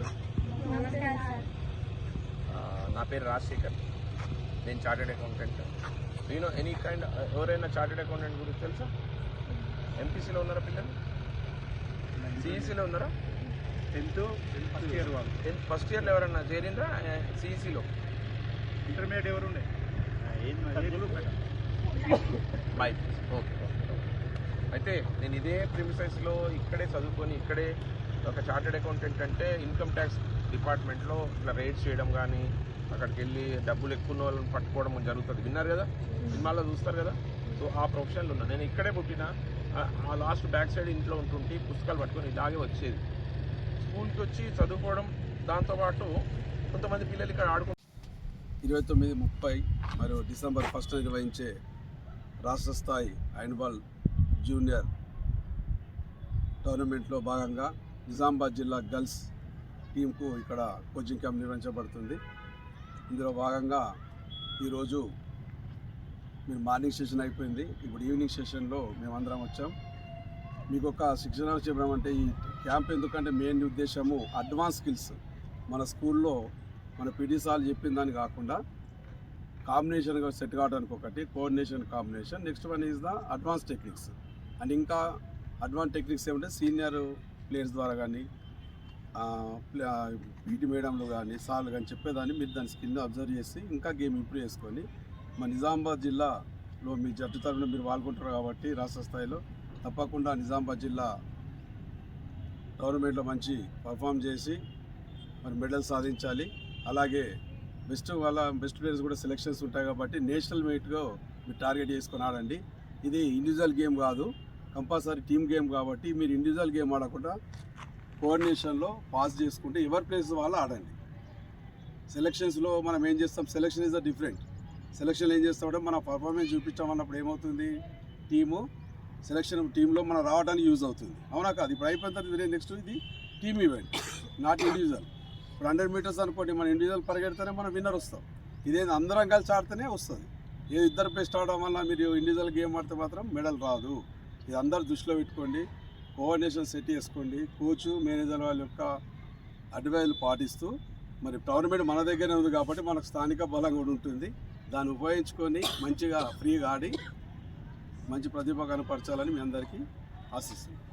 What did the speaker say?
అమ్మాయిలు నమస్కారం సార్. ఆ, నా పేరు రాజశేఖర్. నేను చార్టెడ్ అకౌంటెంట్. నేను ఎనీ కైండ్ ఎవరైనా చార్టెడ్ అకౌంటెంట్ గురించి తెలుసా? ఎంపీసీలో ఉన్నారా పిల్లలు? సిఈసీలో ఉన్నారా? టెన్త్ ఫస్ట్ ఇయర్ వాళ్ళు. టెన్త్ ఫస్ట్ ఇయర్లో ఎవరన్నా చేరిండ్రా? సిఈసీలో ఇంటర్మీడియట్ ఎవరు ఉండే బై ఓకే అయితే నేను ఇదే ప్రిమిసెస్లో ఇక్కడే చదువుకొని ఇక్కడే ఒక చార్టెడ్ అకౌంటెంట్ అంటే ఇన్కమ్ ట్యాక్స్ డిపార్ట్మెంట్లో ఇట్లా రేట్స్ చేయడం కానీ అక్కడికి వెళ్ళి డబ్బులు ఎక్కువ ఉన్న వాళ్ళని పట్టుకోవడం జరుగుతుంది. విన్నారు కదా? సినిమాలో చూస్తారు కదా? సో ఆ ప్రొఫెషన్లో ఉన్నా. నేను ఇక్కడే పుట్టిన ఆ- లాస్ట్ బ్యాక్ సైడ్ ఇంట్లో ఉంటుంటే పుస్తకాలు పట్టుకొని ఇలాగే వచ్చేది. స్కూల్కి వచ్చి చదువుకోవడం దాంతోపాటు కొంతమంది పిల్లలు ఇక్కడ ఆడుకుంటారు ఇరవై తొమ్మిది ముప్పై మరియు డిసెంబర్ ఫస్ట్ నిర్వహించే రాష్ట్ర స్థాయి హ్యాండ్బాల్ జూనియర్ టోర్నమెంట్లో భాగంగా నిజామాబాద్ జిల్లా గర్ల్స్ టీంకు ఇక్కడ కోచింగ్ క్యాంప్ నిర్వహించబడుతుంది. ఇందులో భాగంగా ఈరోజు మీరు మార్నింగ్ సెషన్ అయిపోయింది. ఇప్పుడు ఈవినింగ్ సెషన్లో మేమందరం వచ్చాం. మీకు ఒక శిక్షణ చెప్పడం అంటే ఈ క్యాంప్ ఎందుకంటే మెయిన్ ఉద్దేశము అడ్వాన్స్ స్కిల్స్. మన స్కూల్లో మన పీటీ సార్లు చెప్పిన దాన్ని కాకుండా కాంబినేషన్గా సెట్ కావడానికి ఒకటి coordination combination. Next one is the advance techniques. And ఇంకా అడ్వాన్స్ టెక్నిక్స్ ఏమంటే సీనియర్ ప్లేయర్స్ ద్వారా కానీ పీటీ మేడంలు కానీ సార్లు కానీ చెప్పేదాన్ని మీరు దాని స్కిల్ అబ్జర్వ్ చేసి ఇంకా గేమ్ ఇంప్రూవ్ చేసుకొని మా నిజామాబాద్ జిల్లాలో మీ జట్టు తరఫున మీరు పాల్గొంటారు కాబట్టి రాష్ట్ర స్థాయిలో తప్పకుండా నిజామాబాద్ జిల్లా టోర్నమెంట్లో మంచి పర్ఫామ్ చేసి మరి మెడల్ సాధించాలి. అలాగే బెస్ట్ వాళ్ళ బెస్ట్ ప్లేయర్స్ కూడా సెలెక్షన్స్ ఉంటాయి కాబట్టి నేషనల్ మీట్గా మీరు టార్గెట్ చేసుకొని ఆడండి. ఇది ఇండివిజువల్ గేమ్ కాదు. కంపల్సరీ టీమ్ గేమ్ కాబట్టి మీరు ఇండివిజువల్ గేమ్ ఆడకుండా కోఆర్డినేషన్లో పాస్ చేసుకుంటే ఎవరి ప్లేస్ వాళ్ళు ఆడండి. సెలక్షన్స్లో మనం ఏం చేస్తాం? Selection is the different selection ఏం చేస్తామంటే మన పర్ఫార్మెన్స్ చూపించాం అన్నప్పుడు ఏమవుతుంది? టీము సెలక్షన్ టీంలో మనం రావడానికి యూజ్ అవుతుంది. అవునా కాదు? ఇప్పుడు అయిపోయిన తర్వాత నెక్స్ట్ ఇది టీమ్ ఈవెంట్ నాట్ ఇండివిజువల్ ఇప్పుడు హండ్రెడ్ మీటర్స్ అనుకోండి మన ఇండివిజువల్ పరిగెడితేనే మనం విన్నర్ వస్తాం. ఇదేది అందరం కలిసి ఆడితేనే వస్తుంది. ఏ ఇద్దరు బెస్ట్ ఆడడం వల్ల మీరు ఇండివిజువల్ గేమ్ ఆడితే మాత్రం మెడల్ రాదు. ఇది అందరు దృష్టిలో పెట్టుకోండి. కోఆర్డినేషన్ సెట్ చేసుకోండి. కోచ్ మేనేజర్ వాళ్ళ యొక్క అడ్వైజులు పాటిస్తూ మరి టోర్నమెంట్ మన దగ్గరే ఉంది కాబట్టి మనకు స్థానిక బలం కూడా ఉంటుంది. దాన్ని ఉపయోగించుకొని మంచిగా ఫ్రీగా ఆడి మంచి ప్రతిభ కనపరచాలని మీ అందరికీ ఆశిస్తున్నాను.